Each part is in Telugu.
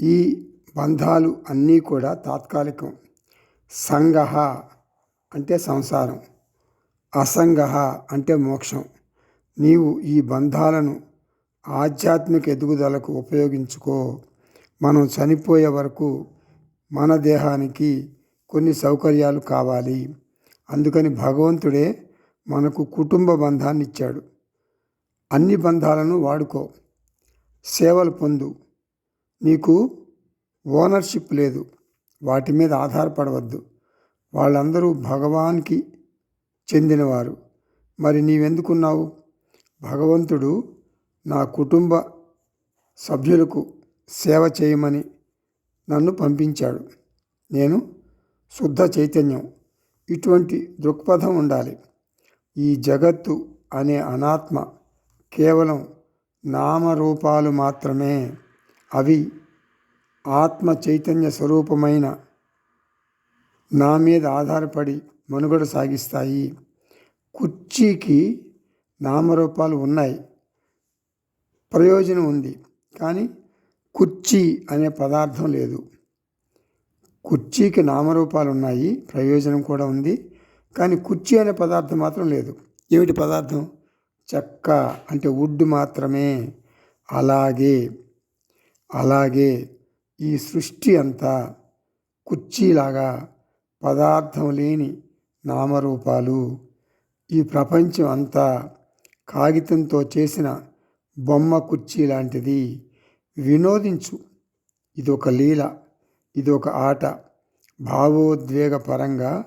ఈ బంధాలు అన్నీ కూడా తాత్కాలికం. సంగ అంటే సంసారం. అసంగ అంటే మోక్షం. నీవు ఈ బంధాలను ఆధ్యాత్మిక ఎదుగుదలకు ఉపయోగించుకో. మనం చనిపోయే వరకు మన దేహానికి కొన్ని సౌకర్యాలు కావాలి. అందుకని భగవంతుడే మనకు కుటుంబ బంధాన్ని ఇచ్చాడు అన్ని బంధాలను వాడుకో. సేవలు పొందు. నీకు ఓనర్షిప్ లేదు. వాటి మీద ఆధారపడవద్దు. వాళ్ళందరూ భగవాన్కి చెందినవారు. మరి నీవెందుకున్నావు? భగవంతుడు నా కుటుంబ సభ్యులకు సేవ చేయమని నన్ను పంపించాడు. నేను శుద్ధ చైతన్యం. ఇటువంటి దృక్పథం ఉండాలి. ఈ జగత్తు అనే అనాత్మ కేవలం నామరూపాలు మాత్రమే. అవి ఆత్మ చైతన్య స్వరూపమైన నా మీద ఆధారపడి మనుగడ సాగిస్తాయి. కుర్చీకి నామరూపాలు ఉన్నాయి. ప్రయోజనం ఉంది. కానీ కుర్చీ అనే పదార్థం లేదు. కుర్చీకి నామరూపాలు ఉన్నాయి. ప్రయోజనం కూడా ఉంది. కానీ కుర్చీ అనే పదార్థం మాత్రం లేదు. ఏమిటి పదార్థం? చెక్క అంటే వుడ్ మాత్రమే. అలాగే అలాగే ఈ సృష్టి అంతా కుర్చీలాగా పదార్థం లేని నామరూపాలు. ఈ ప్రపంచం అంతా కాగితంతో చేసిన బొమ్మ కుర్చీ లాంటిది. వినోదించు. ఇది ఒక లీల ఇది ఒక ఆట. భావోద్వేగపరంగా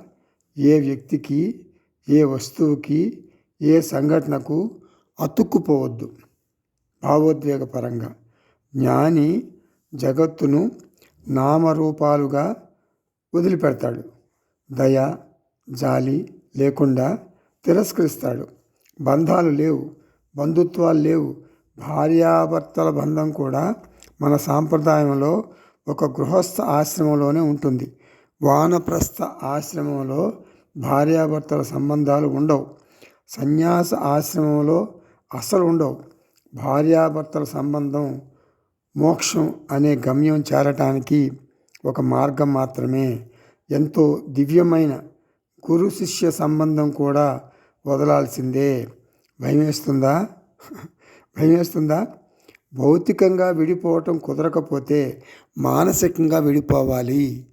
ఏ వ్యక్తికి ఏ వస్తువుకి ఏ సంఘటనకు అతుక్కుపోవద్దు. భావోద్వేగపరంగా. జ్ఞాని జగత్తును నామరూపాలుగా వదిలిపెడతాడు. దయ జాలి లేకుండా తిరస్కరిస్తాడు. బంధాలు లేవు బంధుత్వాలు లేవు భార్యాభర్తల బంధం కూడా మన సాంప్రదాయంలో ఒక గృహస్థ ఆశ్రమంలోనే ఉంటుంది. వానప్రస్థ ఆశ్రమంలో భార్యాభర్తల సంబంధాలు ఉండవు. సన్యాస ఆశ్రమంలో అసలు ఉండవు. భార్యాభర్తల సంబంధం మోక్షం అనే గమ్యం చేరటానికి ఒక మార్గం మాత్రమే. ఎంతో దివ్యమైన గురు శిష్య సంబంధం కూడా వదలాల్సిందే. భయమేస్తుందా? భయమేస్తుందా? భౌతికంగా విడిపోవటం కుదరకపోతే మానసికంగా విడిపోవాలి.